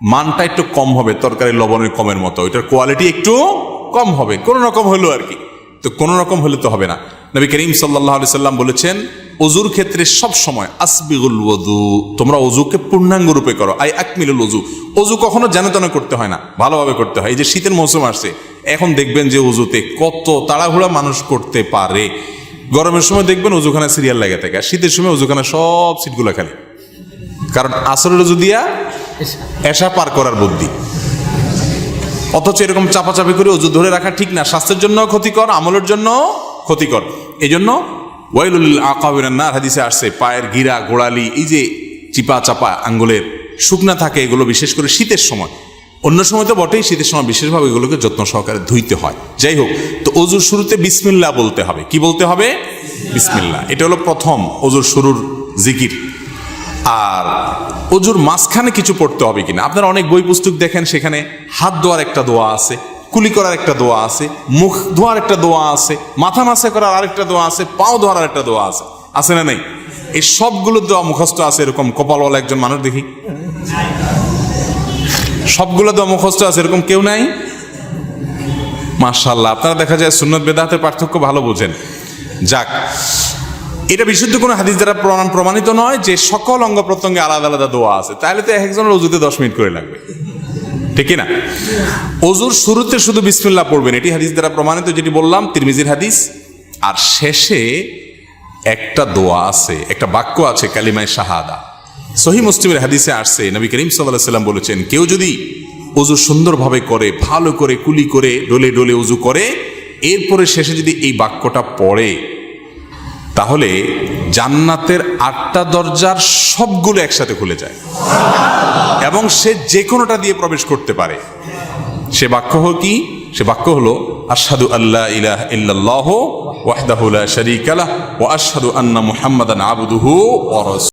মানটা একটু কম হবে তরকারি লবণের কমের মতো, ওইটার কোয়ালিটি একটু কম হবে, কোনো রকম হলো আর কি। তো কোনো রকম হলে তো হবে না। নবী করিম সাল্লাহ আলি সাল্লাম বলেছেন অজুর ক্ষেত্রে সব সময় আসবিগুল ওজু তোমরা অজুকে পূর্ণাঙ্গ রূপে করো, আই আকমিলুল অজু অজু কখনো যেন করতে হয় না, ভালোভাবে করতে হয়। এই যে শীতের মৌসুম আসছে, এখন দেখবেন যে অজুতে কত তাড়াহুড়া মানুষ করতে পারে। গরমের সময় দেখবেন অজুখানা সিরিয়াল লেগে থাকে, আর শীতের সময় অজুখানা সব সিটগুলো খালি। কারণ আসরের অজু দিয়া এসা পার করার বুদ্ধি। অথচ এরকম চাপাচাপি করে অজু ধরে রাখা ঠিক না। স্বাস্থ্যের জন্য ক্ষতিকর, আমলের জন্য ক্ষতিকর। এই জন্য ওয়াইলুল হাদিসে আসছে, পায়ের গিরা, গোড়ালি, এই যে চিপা চাপা আঙ্গুলের শুকনা থাকে, এগুলো বিশেষ করে শীতের সময়। অন্য সময় তো বটেই, শীতের সময় বিশেষভাবে এগুলোকে যত্ন সহকারে ধুইতে হয়। যাই হোক, তো অজুর শুরুতে বিসমিল্লা বলতে হবে। কি বলতে হবে? বিসমিল্লা এটা হলো প্রথম অজুর শুরুর জিকির। আর অজুর মাঝখানে কিছু পড়তে হবে কিনা? আপনারা অনেক বই পুস্তক দেখেন, সেখানে হাত ধোয়ার একটা দোয়া আছে, কুলি করার একটা দোয়া আছে, মুখ ধোয়ার একটা দোয়া আছে, মাথা মাসে করার আরেকটা দোয়া আছে, পাও ধোয়ার একটা দোয়া আছে। আছে না নেই? এই সবগুলো দোয়া মুখস্থ আছে এরকম, কপালওয়ালা একজন মানুষ দেখি। সবগুলো দোয়া মুখস্থ আছে এরকম কেউ নাই? মার্শাল্লাহ আপনারা দেখা যায় সুন্নত বেদাতের পার্থক্য ভালো বোঝেন। যাক এটা বিশুদ্ধ কোনো হাদিস দ্বারা প্রমাণ প্রমাণিত নয় যে সকল অঙ্গ প্রত্যঙ্গে আলাদা আলাদা দোয়া আছে। তাহলে তো একজনের অজুতে দশ মিনিট করে লাগবে। ঠিক না? অজুর শুরুতে শুধু বিসমিল্লাহ পড়বেন, এটি হাদিস দ্বারা প্রমাণিত, যেটি বললাম, তিরমিজির হাদিস। আর শেষে একটা দোয়া আছে, একটা বাক্য আছে, কালিমায় শাহাদা। সহি মুসলিমের হাদিসে আসছে, নবী করিম সাল্লাহ সাল্লাম বলেছেন, কেউ যদি অজু সুন্দরভাবে করে, ভালো করে, কুলি করে, ডলে ডোলে উজু করে, এরপরে শেষে যদি এই বাক্যটা পড়ে তাহলে জান্নাতের আটটা দরজার সবগুলো একসাথে খুলে যায়। এবং সে যে কোনোটা দিয়ে প্রবেশ করতে পারে। সে বাক্য হল কি? সে বাক্য হলো আসাদু আল্লাহ ইলাহ ইল্লাল্লাহ ওয়াহদাহুল্লাহ শরিক আলাহ ও আসাদু আন্না মুহাম্মাদান আবুদুহু